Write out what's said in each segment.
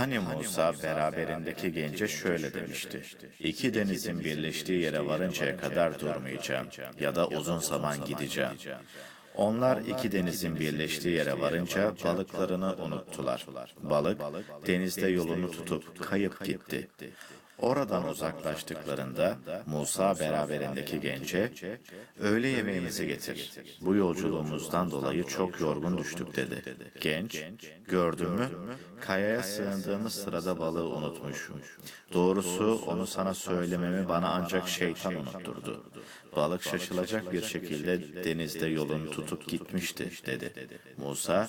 Hani Musa beraberindeki gence şöyle demişti. İki denizin birleştiği yere varıncaya kadar durmayacağım ya da uzun zaman gideceğim. Onlar iki denizin birleştiği yere varınca balıklarını unuttular. Balık denizde yolunu tutup kayıp gitti. Oradan uzaklaştıklarında Musa beraberindeki gence öğle yemeğimizi getir. Bu yolculuğumuzdan dolayı çok yorgun düştük dedi. Genç gördün mü kayaya sığındığımız sırada balığı unutmuşum. Doğrusu onu sana söylememi bana ancak şeytan unutturdu. Balık şaşılacak bir şekilde denizde yolunu tutup gitmişti dedi. Musa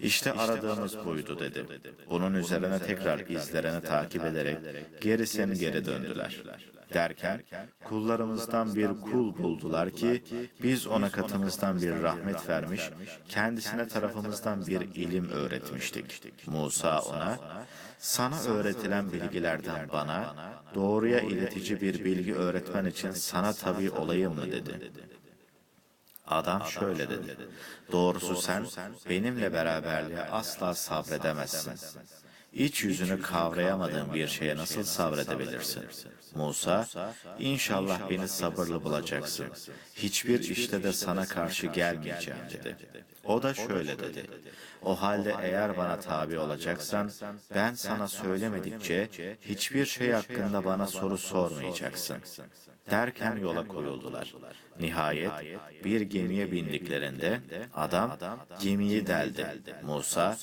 işte aradığımız buydu dedi. Bunun üzerine tekrar izlerini takip ederek gerisini geri döndüler. Derken kullarımızdan bir kul buldular ki biz ona katımızdan bir rahmet vermiş, kendisine tarafımızdan bir ilim öğretmiştik. Musa ona sana öğretilen bilgilerden bana doğruya iletici bir bilgi öğretmen için sana tabi olayım mı dedi. Adam şöyle dedi. Doğrusu sen benimle beraberliğe asla sabredemezsin. İç yüzünü kavrayamadığın bir şeye nasıl sabredebilirsin? Musa, inşallah beni sabırlı bulacaksın. Hiçbir işte de sana karşı gelmeyeceğim dedi. O da şöyle dedi. O halde eğer bana tabi olacaksan, ben sana söylemedikçe hiçbir şey hakkında bana soru sormayacaksın. Derken yola koyuldular. Nihayet bir gemiye bindiklerinde adam gemiyi deldi. Musa,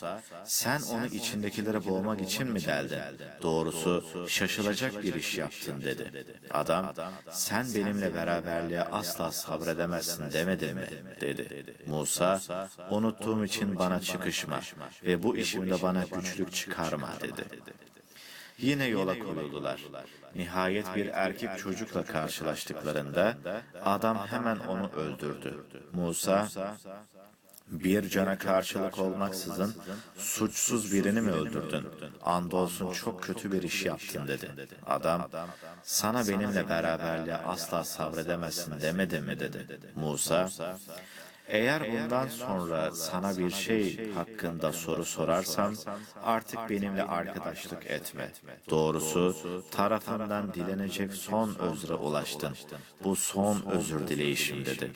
sen onu içindekileri boğmak için mi deldin? Doğrusu şaşılacak bir iş yaptın dedi. Adam, sen benimle beraberliğe asla sabredemezsin demedin mi? dedi. Musa, unuttuğum için bana çıkışma ve bu işimde bana güçlük çıkarma dedi. Yine yola koyuldular. Nihayet bir erkek çocukla karşılaştıklarında adam hemen onu öldürdü. Musa, bir cana karşılık olmaksızın suçsuz birini mi öldürdün? Andolsun çok kötü bir iş yaptın dedi. Adam, sana benimle beraberliğe asla sabredemezsin demedim mi dedi. Musa, eğer bundan sonra sana bir şey hakkında soru sorarsam artık benimle arkadaşlık etme. Doğrusu tarafından dilenecek son özre ulaştın. Bu son özür dileyişim dedi.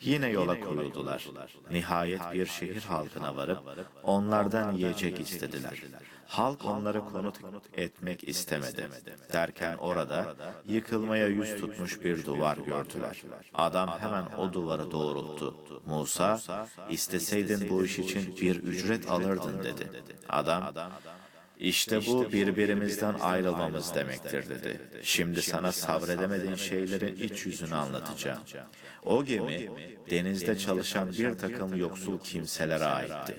Yine yola koyuldular. Nihayet bir şehir halkına varıp onlardan yiyecek istediler. Halk onları konut etmek istemedi. Derken orada yıkılmaya yüz tutmuş bir duvar gördüler. Adam hemen o duvarı doğrulttu. Musa, isteseydin bu iş için bir ücret alırdın dedi. Adam, işte bu birbirimizden ayrılmamız demektir dedi. Şimdi sana sabredemediğin şeylerin iç yüzünü anlatacağım. O gemi denizde çalışan bir takım yoksul kimselere aitti.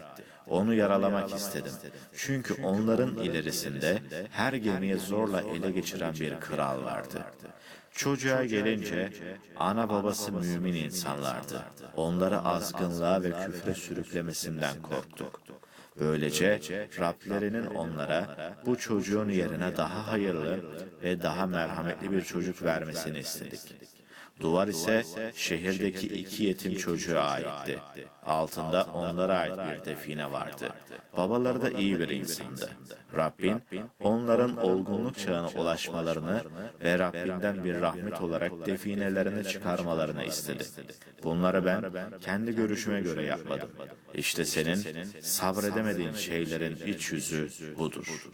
Onu yaralamak istedim. Çünkü onların ilerisinde her gemiye zorla ele geçiren bir kral vardı. Çocuğa gelince ana babası mümin insanlardı. Onları azgınlığa ve küfre sürüklemesinden korktuk. Böylece Rablerinin onlara bu çocuğun yerine daha hayırlı ve daha merhametli bir çocuk vermesini istedik. Duvar ise şehirdeki iki yetim çocuğa aitti. Altında onlara ait bir define vardı. Babaları da iyi bir insandı. Rabbin onların olgunluk çağına ulaşmalarını ve Rabbinden bir rahmet olarak definelerini çıkarmalarını istedi. Bunları ben kendi görüşüme göre yapmadım. İşte senin sabredemediğin şeylerin iç yüzü budur.